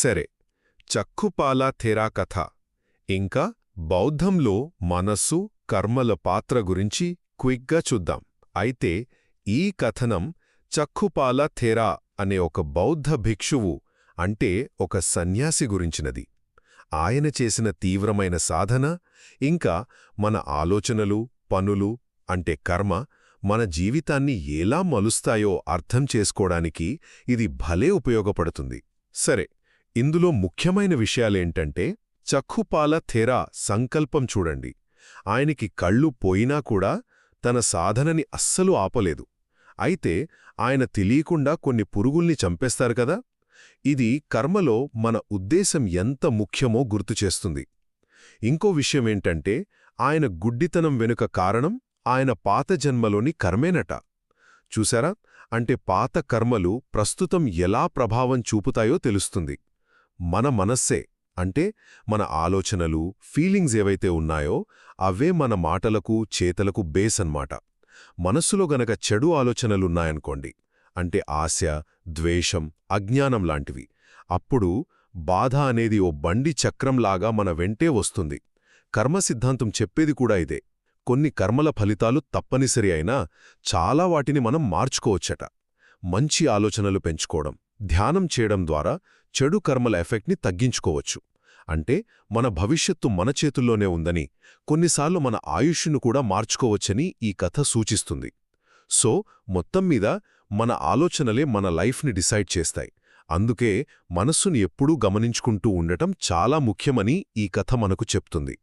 సరే చక్కుపాల థెరా కథ. ఇంకా బౌద్ధంలో మనస్సు కర్మల పాత్ర గురించి క్విక్గా చూద్దాం. అయితే ఈ కథనం చక్కుపాల థెరా అనే ఒక బౌద్ధ భిక్షువు అంటే ఒక సన్యాసి గురించినది. ఆయన చేసిన తీవ్రమైన సాధన ఇంకా మన ఆలోచనలు పనులు అంటే కర్మ మన జీవితాన్ని ఎలా మలుస్తాయో అర్థం చేసుకోవడానికి ఇది భలే ఉపయోగపడుతుంది. సరే ఇందులో ముఖ్యమైన విషయాలేంటంటే చక్కుపాల థెరా సంకల్పం చూడండి. ఆయనకి కళ్ళు పోయినా కూడా తన సాధనని అస్సలు ఆపలేదు. అయితే ఆయన తెలియకుండా కొన్ని పురుగుల్ని చంపేస్తారు కదా? ఇది కర్మలో మన ఉద్దేశం ఎంత ముఖ్యమో గుర్తుచేస్తుంది ఇంకో విషయమేంటంటే ఆయన గుడ్డితనం వెనుక కారణం ఆయన పాత జన్మలోని కర్మేనట. చూసారా? అంటే పాత కర్మలు ప్రస్తుతం ఎలా ప్రభావం చూపుతాయో తెలుస్తుంది. మన మనస్సే అంటే మన ఆలోచనలు ఫీలింగ్స్ ఏవైతే ఉన్నాయో అవే మన మాటలకు చేతలకు బేస్ అన్మాట మనస్సులో గనక చెడు ఆలోచనలున్నాయనుకోండి అంటే ఆశ ద్వేషం అజ్ఞానం లాంటివి అప్పుడు బాధ అనేది ఓ బండి చక్రంలాగా మన వెంటే వస్తుంది. కర్మ సిద్ధాంతం చెప్పేది కూడా ఇదే. కొన్ని కర్మల ఫలితాలు తప్పనిసరి అయినా చాలా వాటిని మనం మార్చుకోవచ్చట. మంచి ఆలోచనలు పెంచుకోవడం. ధ్యానం చేయడం ద్వారా చెడు కర్మల ఎఫెక్ట్ని తగ్గించుకోవచ్చు. అంటే మన భవిష్యత్తు మన చేతుల్లోనే ఉందని కొన్నిసార్లు మన ఆయుష్ను కూడా మార్చుకోవచ్చని ఈ కథ సూచిస్తుంది. సో మొత్తం మీద మన ఆలోచనలే మన లైఫ్ని డిసైడ్ చేస్తాయి. అందుకే మనస్సును ఎప్పుడూ గమనించుకుంటూ ఉండటం చాలా ముఖ్యమని ఈ కథ మనకు చెప్తుంది.